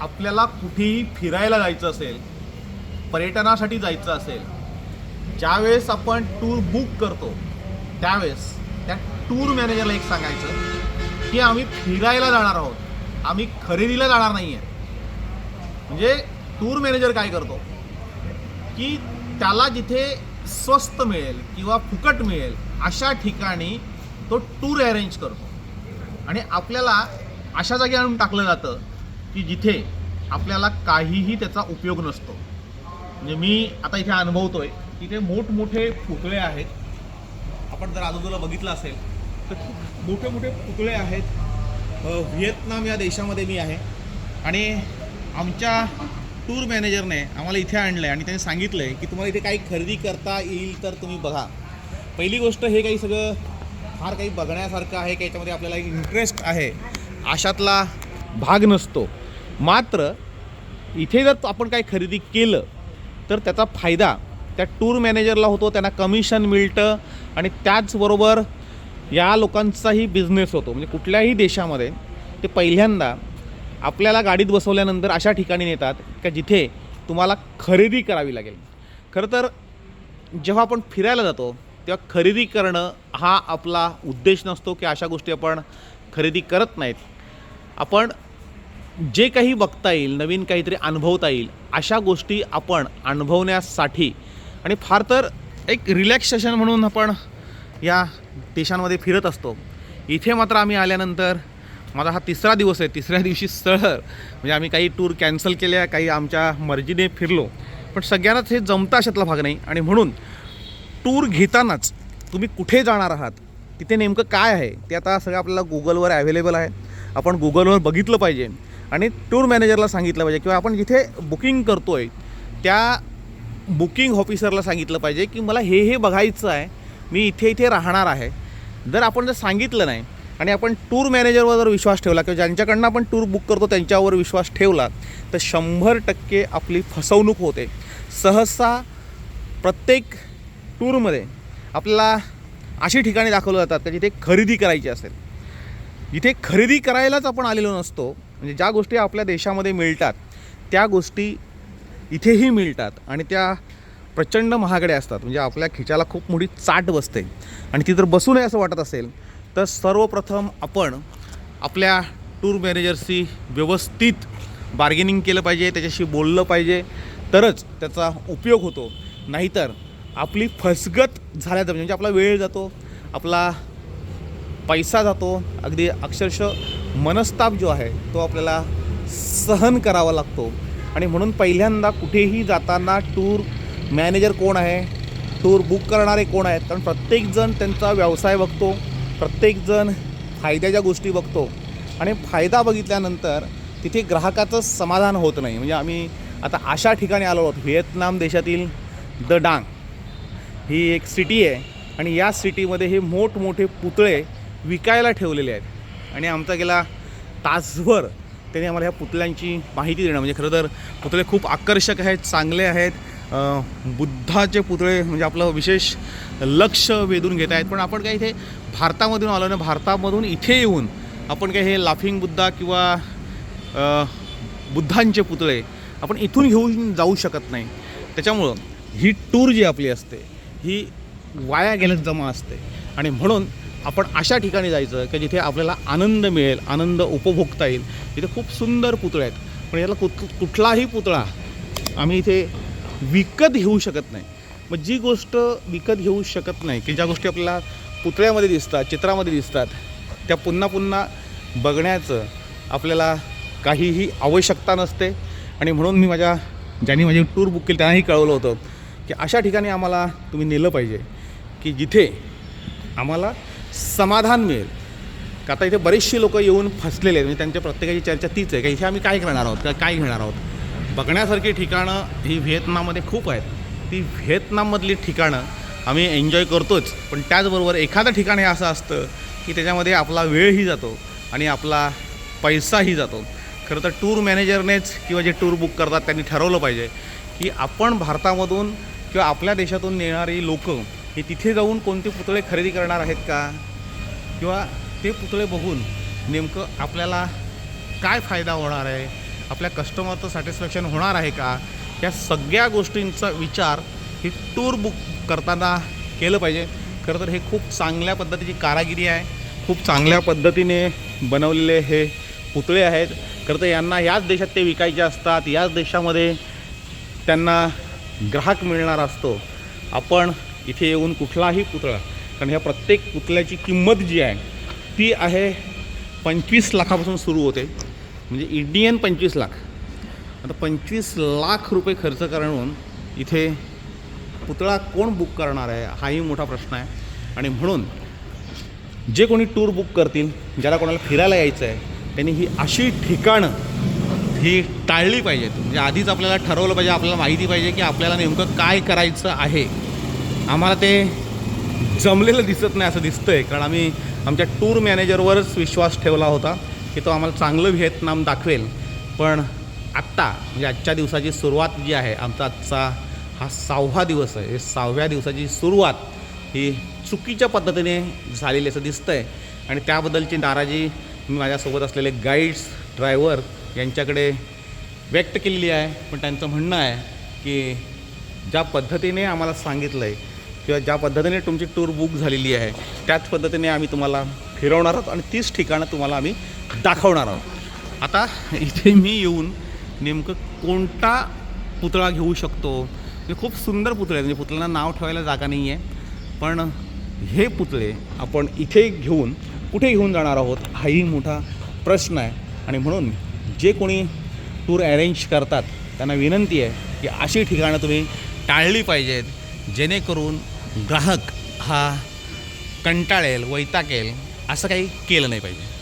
आपल्याला कुठेही फिरायला जायचं असेल पर्यटनासाठी जायचं असेल ज्यावेळेस आपण टूर बुक करतो त्यावेळेस त्या टूर मॅनेजरला एक सांगायचं की आम्ही फिरायला जाणार आहोत आम्ही खरेदीला जाणार नाही आहे म्हणजे टूर मॅनेजर काय करतो? की त्याला जिथे स्वस्त मिळेल किंवा फुकट मिळेल अशा ठिकाणी तो टूर अरेंज करतो. आणि आपल्याला अशा जागी आणून टाकलं जातं की जिथे आपल्याला काहीही त्याचा उपयोग नसतो. म्हणजे मी आता इथे अनुभवतो आहे तिथे मोठमोठे पुतळे आहेत. आपण जर आजूबाजूला बघितलं असेल तर खूप मोठे मोठे पुतळे आहेत. व्हिएतनाम या देशामध्ये मी आहे. आणि आमच्या टूर मॅनेजरने आम्हाला इथे आणलं आहे आणि त्यांनी सांगितलं आहे की तुम्हाला इथे काही खरेदी करता येईल तर तुम्ही बघा. पहिली गोष्ट हे काही सगळं फार काही बघण्यासारखं आहे की याच्यामध्ये आपल्याला इंटरेस्ट आहे. अशातला भाग नसतो. मात्र इथे जर आपण काही खरेदी केलं तर त्याचा फायदा त्या टूर मॅनेजरला होतो त्यांना कमिशन मिळतं आणि त्याचबरोबर या लोकांचाही बिझनेस होतो. म्हणजे कुठल्याही देशामध्ये ते पहिल्यांदा आपल्याला गाडीत बसवल्यानंतर अशा ठिकाणी नेतात का जिथे तुम्हाला खरेदी करावी लागेल. खरं तर जेव्हा आपण फिरायला जातो तेव्हा खरेदी करणं हा आपला उद्देश नसतो की अशा गोष्टी आपण खरेदी करत नाहीत. आपण जे काही बघता येईल नवीन काहीतरी अनुभवता येईल अशा गोष्टी आपण अनुभवण्यासाठी आणि फार तर एक रिलॅक्सेशन म्हणून आपण या देशांमध्ये फिरत असतो. इथे मात्र आम्ही आल्यानंतर माझा हा तिसरा दिवस आहे. तिसऱ्या दिवशी स्थळ म्हणजे आम्ही काही टूर कॅन्सल केल्या काही आमच्या मर्जीने फिरलो. पण सगळ्यांनाच हे जमता अशातला भाग नाही. आणि म्हणून टूर घेतानाच तुम्ही कुठे जाणार आहात तिथे नेमकं काय आहे ते आता सगळं आपल्याला गुगलवर अवेलेबल आहे. आपण गुगलवर बघितलं पाहिजे. आणि टूर मॅनेजरला सांगितलं पाहिजे किंवा आपण जिथे बुकिंग करतो आहे त्या बुकिंग ऑफिसरला सांगितलं पाहिजे की मला हे हे बघायचं आहे मी इथे इथे राहणार आहे. जर आपण जर सांगितलं नाही आणि आपण टूर मॅनेजरवर जर विश्वास ठेवला किंवा ज्यांच्याकडनं आपण टूर बुक करतो त्यांच्यावर विश्वास ठेवला तर शंभर टक्के आपली फसवणूक होते. सहसा प्रत्येक टूरमध्ये आपल्याला अशी ठिकाणी दाखवलं जातात का जिथे खरेदी करायची असेल. जिथे खरेदी करायलाच आपण आलेलो नसतो म्हणजे ज्या गोष्टी आपल्या देशामध्ये मिळतात त्या गोष्टी इथेही मिळतात आणि त्या प्रचंड महागड्या असतात. म्हणजे आपल्या खिच्याला खूप मोठी चाट बसते. आणि ती जर बसू नये असं वाटत असेल तर सर्वप्रथम आपण आपल्या टूर मॅनेजरशी व्यवस्थित बार्गेनिंग केलं पाहिजे त्याच्याशी बोललं पाहिजे. तरच त्याचा उपयोग होतो. नाहीतर आपली फसगत झाल्या म्हणजे आपला वेळ जातो आपला पैसा जातो. अगदी अक्षरशः मनस्ताप जो आहे तो आपल्याला सहन करावा लागतो. आणि म्हणून पहिल्यांदा कुठेही जाताना टूर मॅनेजर कोण आहे टूर बुक करणारे कोण आहेत कारण प्रत्येकजण त्यांचा व्यवसाय बघतो प्रत्येकजण फायद्याच्या गोष्टी बघतो. आणि फायदा बघितल्यानंतर तिथे ग्राहकाचं समाधान होत नाही. म्हणजे आम्ही आता अशा ठिकाणी आलो आहोत व्हिएतनाम देशातील द डांग. ही एक सिटी आहे आणि या सिटीमध्ये हे मोठमोठे पुतळे विकायला ठेवलेले आहेत. आणि आमचा गेला तासभर त्यांनी आम्हाला ह्या पुतळ्यांची माहिती देणं. म्हणजे खरं तर पुतळे खूप आकर्षक आहेत चांगले आहेत. बुद्धाचे पुतळे म्हणजे आपलं विशेष लक्ष वेधून घेत आहेत. पण आपण काय इथे भारतामधून आलो ना भारतामधून इथे येऊन आपण काय हे लाफिंग बुद्धा किंवा बुद्धांचे पुतळे आपण इथून घेऊन जाऊ शकत नाही. त्याच्यामुळं ही टूर जी आपली असते ही वाया गेल्यात जमा असते. आणि म्हणून आपण अशा ठिकाणी जायचं की जिथे आपल्याला आनंद मिळेल आनंद उपभोगता येईल. तिथे खूप सुंदर पुतळे आहेत. पण याला कुठ कुठलाही पुतळा आम्ही इथे विकत घेऊ शकत नाही. मग जी गोष्ट विकत घेऊ शकत नाही की ज्या गोष्टी आपल्याला पुतळ्यामध्ये दिसतात चित्रामध्ये दिसतात त्या पुन्हा पुन्हा बघण्याचं आपल्याला काहीही आवश्यकता नसते. आणि म्हणून मी माझ्या ज्यांनी माझी टूर बुक केली त्यांनाही कळवलं होतं की अशा ठिकाणी आम्हाला तुम्ही नेलं पाहिजे की जिथे आम्हाला समाधान मिळेल. का आता इथे बरेचसे लोक येऊन फसलेले आहेत. म्हणजे त्यांच्या प्रत्येकाची चर्चा तीच आहे. की इथे आम्ही काय करणार आहोत? का काय घेणार आहोत? बघण्यासारखी ठिकाणं ही व्हिएतनाममध्ये खूप आहेत. ती व्हिएतनाममधली ठिकाणं आम्ही एन्जॉय करतोच. पण त्याचबरोबर एखादं ठिकाण हे असं असतं की त्याच्यामध्ये आपला वेळही जातो आणि आपला पैसाही जातो. खरं तर टूर मॅनेजरनेच किंवा जे टूर बुक करतात त्यांनी ठरवलं पाहिजे की आपण भारतामधून किंवा आपल्या देशातून नेणारी लोकं हे तिथे जाऊन कोणते पुतळे खरेदी करणार आहेत का? किंवा ते पुतळे बघून नेमकं आपल्याला काय फायदा होणार आहे? आपल्या कस्टमरचं सॅटिस्फॅक्शन होणार आहे का? या सगळ्या गोष्टींचा विचार ही टूर बुक करताना केलं पाहिजे. खरं तर हे खूप चांगल्या पद्धतीची कारागिरी आहे. खूप चांगल्या पद्धतीने बनवलेले हे पुतळे आहेत. खरं तर यांना याच देशात ते विकायचे असतात. याच देशामध्ये त्यांना ग्राहक मिळणार असतो. आपण इथे येऊन कुठलाही पुतळा कारण ह्या प्रत्येक पुतळ्याची किंमत जी आहे ती आहे पंचवीस लाखापासून सुरू होते. म्हणजे इंडियन पंचवीस लाख. आता पंचवीस लाख रुपये खर्च करून इथे पुतळा कोण बुक करणार आहे हाही मोठा प्रश्न आहे. आणि म्हणून जे कोणी टूर बुक करतील ज्याला कोणाला फिरायला यायचं आहे त्यांनी ही अशी ठिकाणं ही टाळली पाहिजेत. म्हणजे आधीच आपल्याला ठरवलं पाहिजे आपल्याला माहिती पाहिजे की आपल्याला नेमकं काय करायचं आहे. आम्हाला ते जमलेलं दिसत नाही असं दिसतं आहे कारण आम्ही आमच्या टूर मॅनेजरवरच विश्वास ठेवला होता की तो आम्हाला चांगलं व्हिएतनाम दाखवेल. पण आत्ता म्हणजे आजच्या दिवसाची सुरुवात जी आहे आमचा आजचा हा सहावा दिवस आहे. हे सहाव्या दिवसाची सुरुवात ही चुकीच्या पद्धतीने झालेली असं दिसतं आहे आणि त्याबद्दलची नाराजी मी माझ्यासोबत असलेले गाईड्स ड्रायव्हर यांच्याकडे व्यक्त केलेली आहे. पण त्यांचं म्हणणं आहे की ज्या पद्धतीने आम्हाला सांगितलं आहे किंवा ज्या पद्धतीने तुमची टूर बुक झालेली आहे त्याच पद्धतीने आम्ही तुम्हाला फिरवणार आहोत आणि तीच ठिकाणं तुम्हाला आम्ही दाखवणार आहोत. आता इथे मी येऊन नेमकं कोणता पुतळा घेऊ शकतो? म्हणजे खूप सुंदर पुतळे आहेत म्हणजे पुतळ्यांना नाव ठेवायला जागा नाही आहे. पण हे पुतळे आपण इथे घेऊन कुठे घेऊन जाणार आहोत हाही मोठा प्रश्न आहे. आणि म्हणून जे कोणी टूर अरेंज करतात त्यांना विनंती आहे की अशी ठिकाणं तुम्ही टाळली पाहिजेत जेणेकरून ग्राहक हा कंटाळेल वैताकेल असं काही केलं नाही पाहिजे.